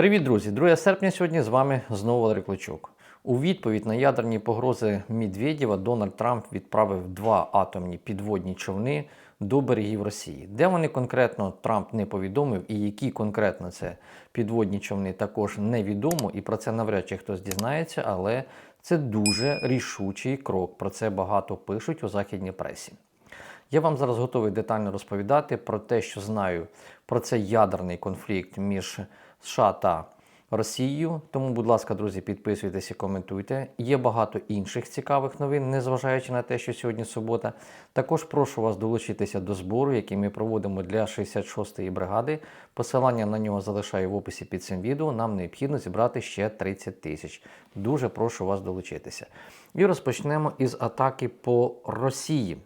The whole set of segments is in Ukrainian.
Привіт, друзі! 2 серпня сьогодні з вами знову Валерій Кличук. У відповідь на ядерні погрози Медведєва Дональд Трамп відправив два атомні підводні човни до берегів Росії. Де вони конкретно Трамп не повідомив, і які конкретно це підводні човни також невідомо, і про це навряд чи хтось дізнається, але це дуже рішучий крок. Про це багато пишуть у західній пресі. Я вам зараз готовий детально розповідати про те, що знаю про цей ядерний конфлікт між США та Росією. Тому, будь ласка, друзі, підписуйтесь і коментуйте. Є багато інших цікавих новин, незважаючи на те, що сьогодні субота. Також прошу вас долучитися до збору, який ми проводимо для 66-ї бригади. Посилання на нього залишаю в описі під цим відео. Нам необхідно зібрати ще 30 тисяч. Дуже прошу вас долучитися. І розпочнемо із атаки по Росії.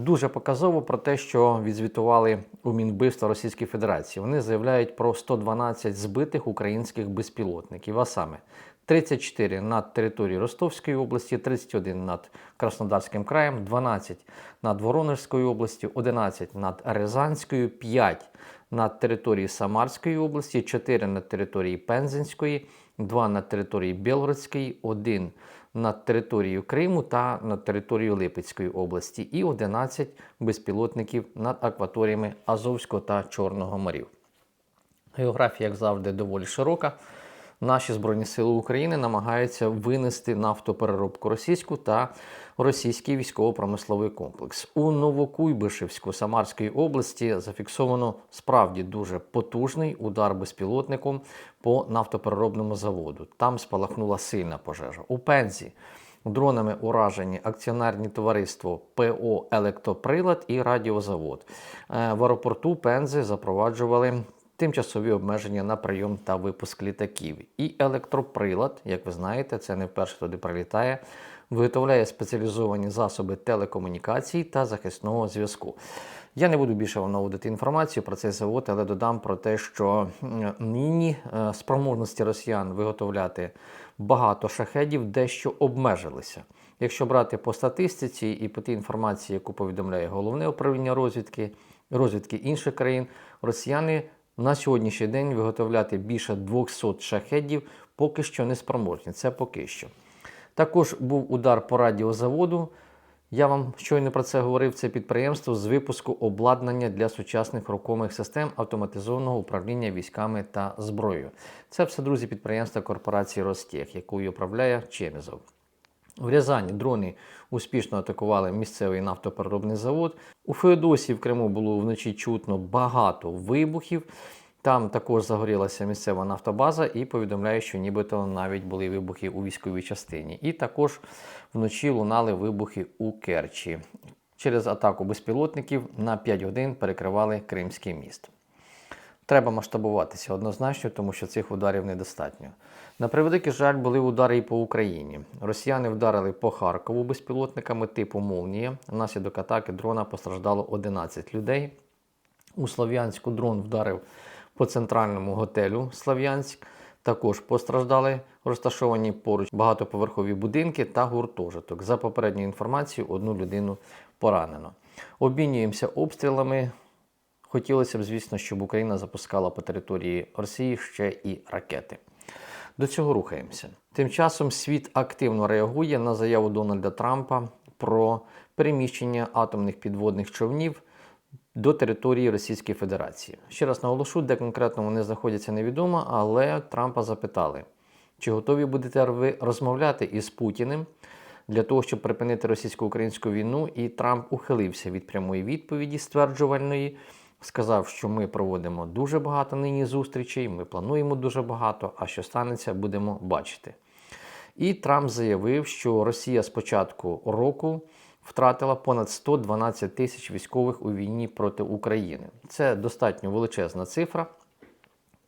Дуже показово про те, що відзвітували у Мінбивства Російської Федерації. Вони заявляють про 112 збитих українських безпілотників, а саме 34 над територією Ростовської області, 31 над Краснодарським краєм, 12 над Воронежською областю, 11 над Рязанською, 5 над територією Самарської області, 4 над територією Пензенської, 2 над територією Білгородської, 1 над територією Криму та над територією Липецької області, і 11 безпілотників над акваторіями Азовського та Чорного морів. Географія, як завжди, доволі широка. Наші Збройні Сили України намагаються винести нафтопереробку російську та російський військово-промисловий комплекс. У Новокуйбишевську Самарської області зафіксовано справді дуже потужний удар безпілотником по нафтопереробному заводу. Там спалахнула сильна пожежа. У Пензі дронами уражені акціонерні товариство ПО Електроприлад і Радіозавод. Е, В аеропорту Пензи запроваджували тимчасові обмеження на прийом та випуск літаків. І електроприлад, як ви знаєте, це не вперше туди прилітає, виготовляє спеціалізовані засоби телекомунікацій та захисного зв'язку. Я не буду більше вам наводити інформацію про цей завод, але додам про те, що нині е, спроможності росіян виготовляти багато шахедів дещо обмежилися. Якщо брати по статистиці і по тій інформації, яку повідомляє головне управління розвідки, розвідки інших країн, росіяни на сьогоднішній день виготовляти більше 200 шахедів поки що не спроможні. Це поки що. Також був удар по радіозаводу. Я вам щойно про це говорив. Це підприємство з випуску обладнання для сучасних рухомих систем автоматизованого управління військами та зброєю. Це все, друзі, підприємство корпорації Ростех, якою управляє Чемізов. В Рязані дрони успішно атакували місцевий нафтопереробний завод. У Феодосії в Криму було вночі чутно багато вибухів. Там також загорілася місцева нафтобаза і повідомляє, що нібито навіть були вибухи у військовій частині. І також вночі лунали вибухи у Керчі. Через атаку безпілотників на 5 годин перекривали Кримський міст. Треба масштабуватися однозначно, тому що цих ударів недостатньо. На превеликий жаль, були удари і по Україні. Росіяни вдарили по Харкову безпілотниками типу Молнія. Внаслідок атаки дрона постраждало 11 людей. У Слов'янську дрон вдарив по центральному готелю Слов'янськ. Також постраждали розташовані поруч багатоповерхові будинки та гуртожиток. За попередньою інформацією, одну людину поранено. Обмінюємося обстрілами. Хотілося б, звісно, щоб Україна запускала по території Росії ще і ракети. До цього рухаємося. Тим часом світ активно реагує на заяву Дональда Трампа про переміщення атомних підводних човнів до території Російської Федерації. Ще раз наголошу, де конкретно вони знаходяться, невідомо, але Трампа запитали, чи готові будете ви розмовляти із Путіним для того, щоб припинити російсько-українську війну, і Трамп ухилився від прямої відповіді стверджувальної. Сказав, що ми проводимо дуже багато нині зустрічей, ми плануємо дуже багато, а що станеться, будемо бачити. І Трамп заявив, що Росія з початку року втратила понад 112 тисяч військових у війні проти України. Це достатньо величезна цифра.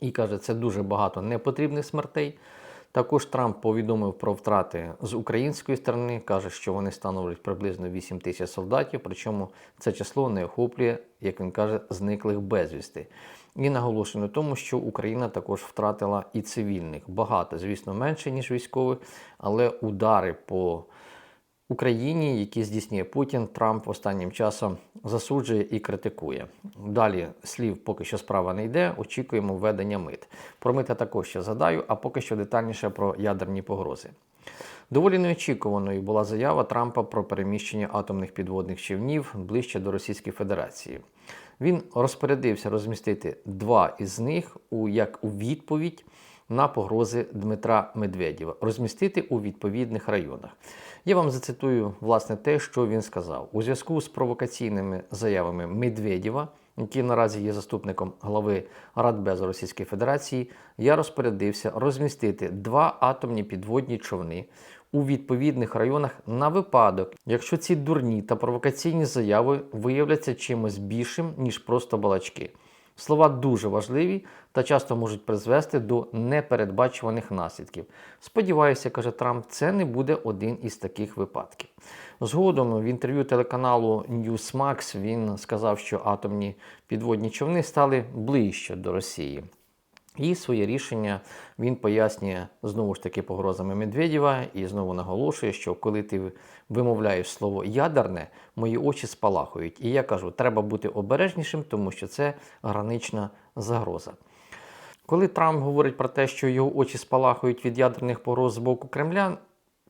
І каже, це дуже багато непотрібних смертей. Також Трамп повідомив про втрати з української сторони, каже, що вони становлять приблизно 8 тисяч солдатів, причому це число не охоплює, як він каже, зниклих безвісти. І наголошено на тому, що Україна також втратила і цивільних. Багато, звісно, менше, ніж військових, але удари по Україні, які здійснює Путін, Трамп останнім часом засуджує і критикує. Далі слів поки що справа не йде. Очікуємо введення мит. Про мита також ще згадаю, а поки що детальніше про ядерні погрози. Доволі неочікуваною була заява Трампа про переміщення атомних підводних човнів ближче до Російської Федерації. Він розпорядився розмістити два із них у як у відповідь на погрози Дмитра Медведєва, розмістити у відповідних районах. Я вам зацитую власне те, що він сказав у зв'язку з провокаційними заявами Медведєва, який наразі є заступником глави Радбезу Російської Федерації. Я розпорядився розмістити два атомні підводні човни у відповідних районах на випадок, якщо ці дурні та провокаційні заяви виявляться чимось більшим ніж просто балачки. Слова дуже важливі та часто можуть призвести до непередбачуваних наслідків. Сподіваюся, каже Трамп, це не буде один із таких випадків. Згодом в інтерв'ю телеканалу Newsmax він сказав, що атомні підводні човни стали ближче до Росії. І своє рішення він пояснює знову ж таки погрозами Медведєва і знову наголошує, що коли ти вимовляєш слово ядерне, мої очі спалахують. І я кажу, треба бути обережнішим, тому що це гранична загроза. Коли Трамп говорить про те, що його очі спалахують від ядерних погроз з боку Кремля,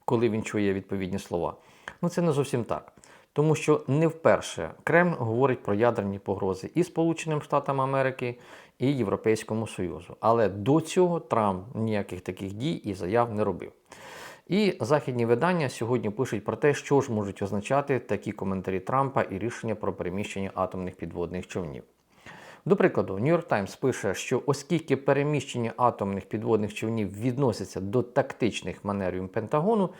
коли він чує відповідні слова, ну це не зовсім так. Тому що не вперше Кремль говорить про ядерні погрози і Сполученим Штатам Америки, і Європейському Союзу. Але до цього Трамп ніяких таких дій і заяв не робив. І західні видання сьогодні пишуть про те, що ж можуть означати такі коментарі Трампа і рішення про переміщення атомних підводних човнів. До прикладу, York Times пише, що оскільки переміщення атомних підводних човнів відноситься до тактичних маневрів Пентагону,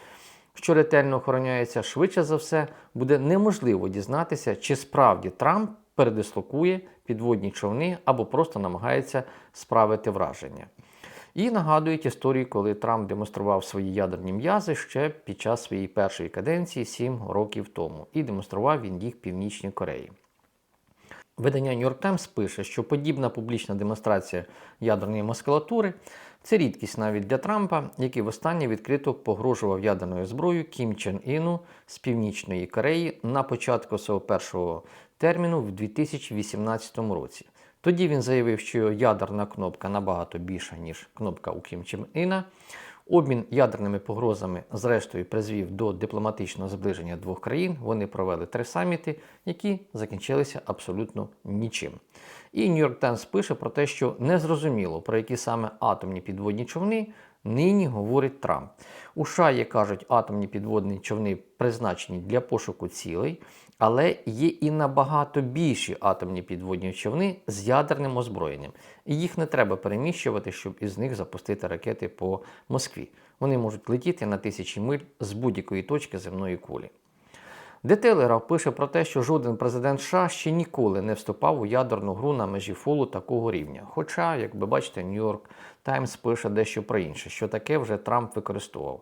що ретельно охороняється, швидше за все буде неможливо дізнатися, чи справді Трамп передислокує підводні човни або просто намагається справити враження. І нагадують історію, коли Трамп демонстрував свої ядерні м'язи ще під час своєї першої каденції 7 років тому, і демонстрував він їх Північній Кореї. Видання New York Times пише, що подібна публічна демонстрація ядерної маскулатури це рідкість навіть для Трампа, який востаннє відкрито погрожував ядерною зброєю Кім Чен Іну з Північної Кореї на початку свого першого терміну в 2018 році. Тоді він заявив, що ядерна кнопка набагато більша, ніж кнопка у Кім Чен Іна. Обмін ядерними погрозами, зрештою, призвів до дипломатичного зближення двох країн. Вони провели три саміти, які закінчилися абсолютно нічим. І New York Times пише про те, що незрозуміло, про які саме атомні підводні човни нині говорить Трамп. У США, як кажуть, атомні підводні човни призначені для пошуку цілей, але є і набагато більші атомні підводні човни з ядерним озброєнням. І їх не треба переміщувати, щоб із них запустити ракети по Москві. Вони можуть летіти на тисячі миль з будь-якої точки земної кулі. Детелерав пише про те, що жоден президент США ще ніколи не вступав у ядерну гру на межі фолу такого рівня. Хоча, як ви бачите, Нью-Йорк Таймс пише дещо про інше, що таке вже Трамп використовував.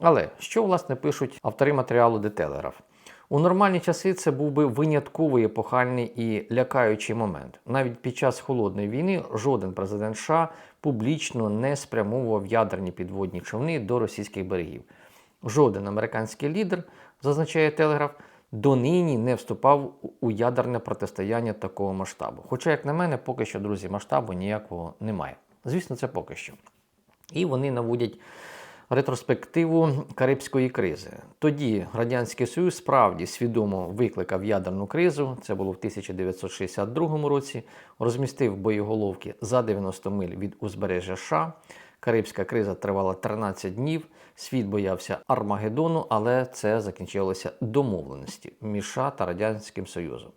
Але що власне пишуть автори матеріалу Детелерав? У нормальні часи це був би винятковий епохальний і лякаючий момент. Навіть під час холодної війни жоден президент США публічно не спрямовував ядерні підводні човни до російських берегів. Жоден американський лідер, зазначає Телеграф, донині не вступав у ядерне протистояння такого масштабу. Хоча, як на мене, поки що, друзі, масштабу ніякого немає. Звісно, це поки що. І вони наводять ретроспективу Карибської кризи. Тоді Радянський Союз справді свідомо викликав ядерну кризу, це було в 1962 році, розмістив боєголовки за 90 миль від узбережжя США. Карибська криза тривала 13 днів. Світ боявся Армагеддону, але це закінчилося домовленості між США та Радянським Союзом.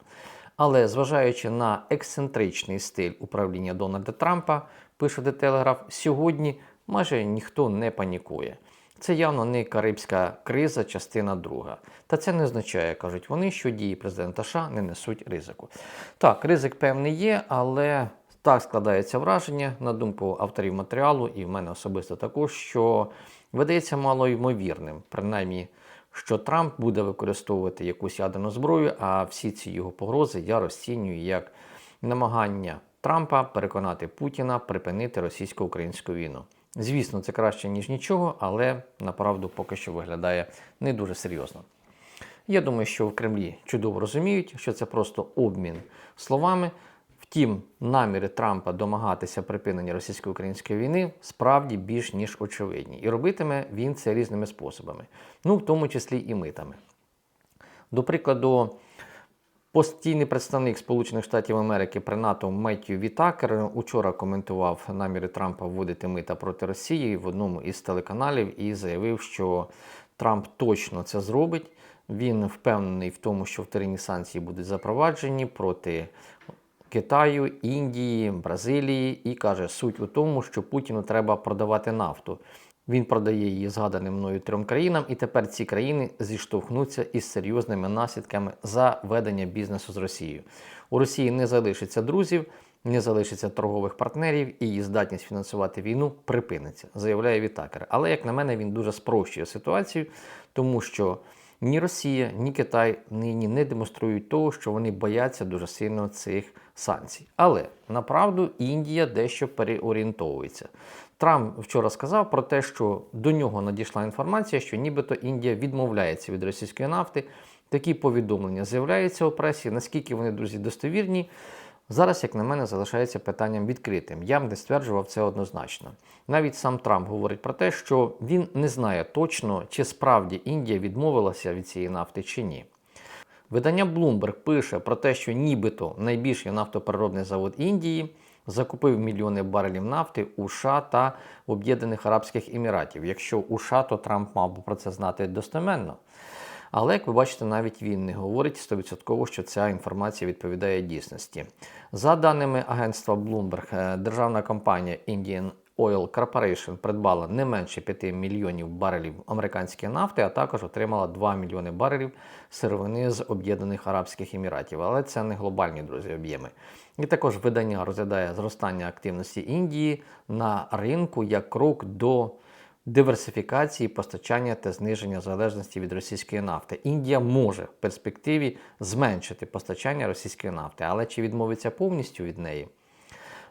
Але зважаючи на ексцентричний стиль управління Дональда Трампа, пише The Telegraph, сьогодні майже ніхто не панікує. Це явно не Карибська криза, частина друга. Та це не означає, кажуть вони, що дії президента США не несуть ризику. Так, ризик певний є, але так складається враження, на думку авторів матеріалу, і в мене особисто також, що видається малоймовірним, принаймні, що Трамп буде використовувати якусь ядерну зброю, а всі ці його погрози я розцінюю як намагання Трампа переконати Путіна припинити російсько-українську війну. Звісно, це краще, ніж нічого, але направду поки що виглядає не дуже серйозно. Я думаю, що в Кремлі чудово розуміють, що це просто обмін словами. Втім, наміри Трампа домагатися припинення російсько-української війни справді більш ніж очевидні. І робитиме він це різними способами, ну в тому числі і митами. До прикладу, постійний представник Сполучених Штатів Америки при НАТО Меттью Вітакер учора коментував наміри Трампа вводити мита проти Росії в одному із телеканалів і заявив, що Трамп точно це зробить. Він впевнений в тому, що вторинні санкції будуть запроваджені проти Китаю, Індії, Бразилії і каже, суть у тому, що Путіну треба продавати нафту. Він продає її згаданим мною трьом країнам, і тепер ці країни зіштовхнуться із серйозними наслідками за ведення бізнесу з Росією. У Росії не залишиться друзів, не залишиться торгових партнерів, і її здатність фінансувати війну припиниться, заявляє Вітакер. Але як на мене, він дуже спрощує ситуацію, тому що ні Росія, ні Китай нині не демонструють того, що вони бояться дуже сильно цих санкцій. Але направду Індія дещо переорієнтовується. Трамп вчора сказав про те, що до нього надійшла інформація, що нібито Індія відмовляється від російської нафти. Такі повідомлення з'являються у пресі. Наскільки вони, друзі, достовірні? Зараз, як на мене, залишається питанням відкритим. Я б не стверджував це однозначно. Навіть сам Трамп говорить про те, що він не знає точно, чи справді Індія відмовилася від цієї нафти чи ні. Видання Bloomberg пише про те, що нібито найбільший нафтопереробний завод Індії закупив мільйони барелів нафти у США та Об'єднаних Арабських Еміратів. Якщо у США, то Трамп мав би про це знати достеменно. Але, як ви бачите, навіть він не говорить 100%, що ця інформація відповідає дійсності. За даними агентства Bloomberg, е, державна компанія Indian Oil Corporation придбала не менше 5 мільйонів барелів американської нафти, а також отримала 2 мільйони барелів сировини з Об'єднаних Арабських Еміратів. Але це не глобальні друзі об'єми. І також видання розглядає зростання активності Індії на ринку як крок до диверсифікації постачання та зниження залежності від російської нафти. Індія може в перспективі зменшити постачання російської нафти, але чи відмовиться повністю від неї?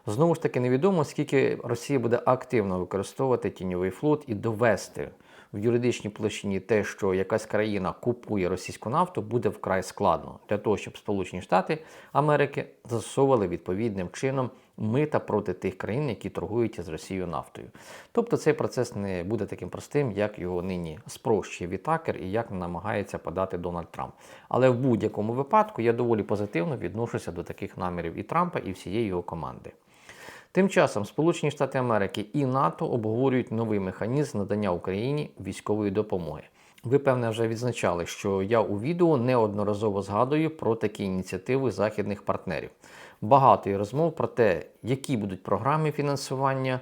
Знову ж таки, невідомо, скільки Росія буде активно використовувати тіньовий флот і довести в юридичній площині те, що якась країна купує російську нафту, буде вкрай складно для того, щоб Сполучені Штати Америки застосовували відповідним чином мита проти тих країн, які торгують із Росією нафтою. Тобто цей процес не буде таким простим, як його нині спрощує Вітакер і як намагається подати Дональд Трамп. Але в будь-якому випадку я доволі позитивно відношуся до таких намірів і Трампа, і всієї його команди. Тим часом Сполучені Штати Америки і НАТО обговорюють новий механізм надання Україні військової допомоги. Ви, певне, вже відзначали, що я у відео неодноразово згадую про такі ініціативи західних партнерів. Багато є розмов про те, які будуть програми фінансування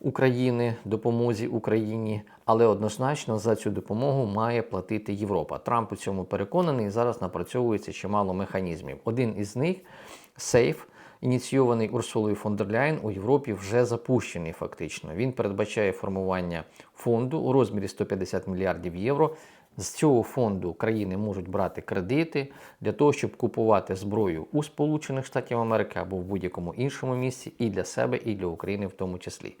України, допомозі Україні, але однозначно за цю допомогу має платити Європа. Трамп у цьому переконаний зараз напрацьовується чимало механізмів. Один із них сейф ініційований Урсулою фон дер Ляйн у Європі вже запущений фактично. Він передбачає формування фонду у розмірі 150 мільярдів євро. З цього фонду країни можуть брати кредити для того, щоб купувати зброю у Сполучених Штатів Америки або в будь-якому іншому місці і для себе, і для України в тому числі.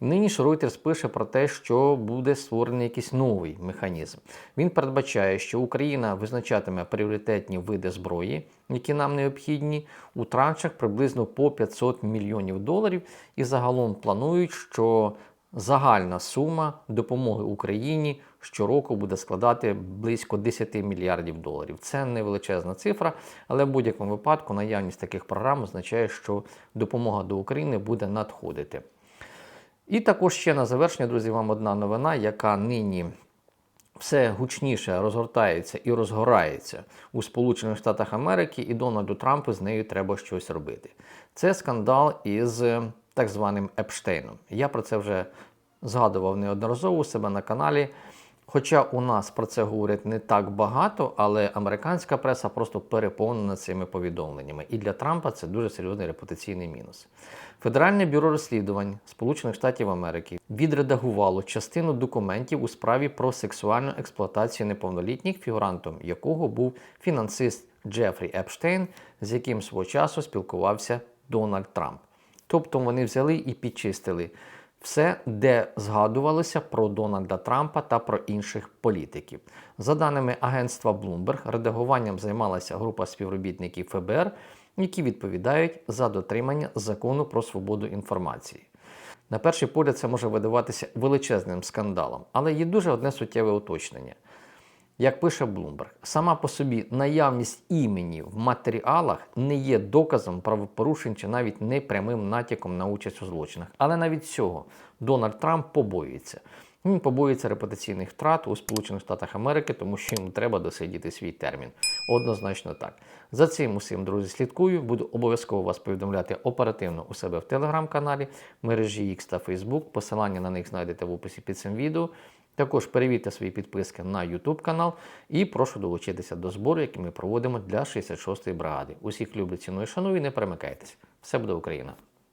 Нині ж Reuters пише про те, що буде створений якийсь новий механізм. Він передбачає, що Україна визначатиме пріоритетні види зброї, які нам необхідні, у траншах приблизно по 500 мільйонів доларів. І загалом планують, що загальна сума допомоги Україні щороку буде складати близько 10 мільярдів доларів. Це не величезна цифра, але в будь-якому випадку наявність таких програм означає, що допомога до України буде надходити. І також ще на завершення, друзі, вам одна новина, яка нині все гучніше розгортається і розгорається у Сполучених Штатах Америки, і Дональду Трампу з нею треба щось робити. Це скандал із так званим Епштейном. Я про це вже згадував неодноразово у себе на каналі. Хоча у нас про це говорять не так багато, але американська преса просто переповнена цими повідомленнями. І для Трампа це дуже серйозний репутаційний мінус. Федеральне бюро розслідувань Сполучених Штатів Америки відредагувало частину документів у справі про сексуальну експлуатацію неповнолітніх, фігурантом якого був фінансист Джефрі Епштейн, з яким свого часу спілкувався Дональд Трамп. Тобто вони взяли і підчистили Все, де згадувалося про Дональда Трампа та про інших політиків. За даними агентства Bloomberg, редагуванням займалася група співробітників ФБР, які відповідають за дотримання закону про свободу інформації. На перший погляд це може видаватися величезним скандалом, але є дуже одне суттєве уточнення. Як пише Bloomberg, сама по собі наявність імені в матеріалах не є доказом правопорушень чи навіть не прямим натяком на участь у злочинах. Але навіть цього Дональд Трамп побоюється. Він побоюється репутаційних втрат у Сполучених Штатах Америки, тому що йому треба досидіти свій термін. Однозначно так. За цим усім, друзі, слідкую. Буду обов'язково вас повідомляти оперативно у себе в телеграм-каналі, мережі X та Facebook. Посилання на них знайдете в описі під цим відео. Також перевірте свої підписки на YouTube канал і прошу долучитися до збору, який ми проводимо для 66-ї бригади. Усіх люблю, ціную, шаную і не перемикайтесь. Все буде Україна!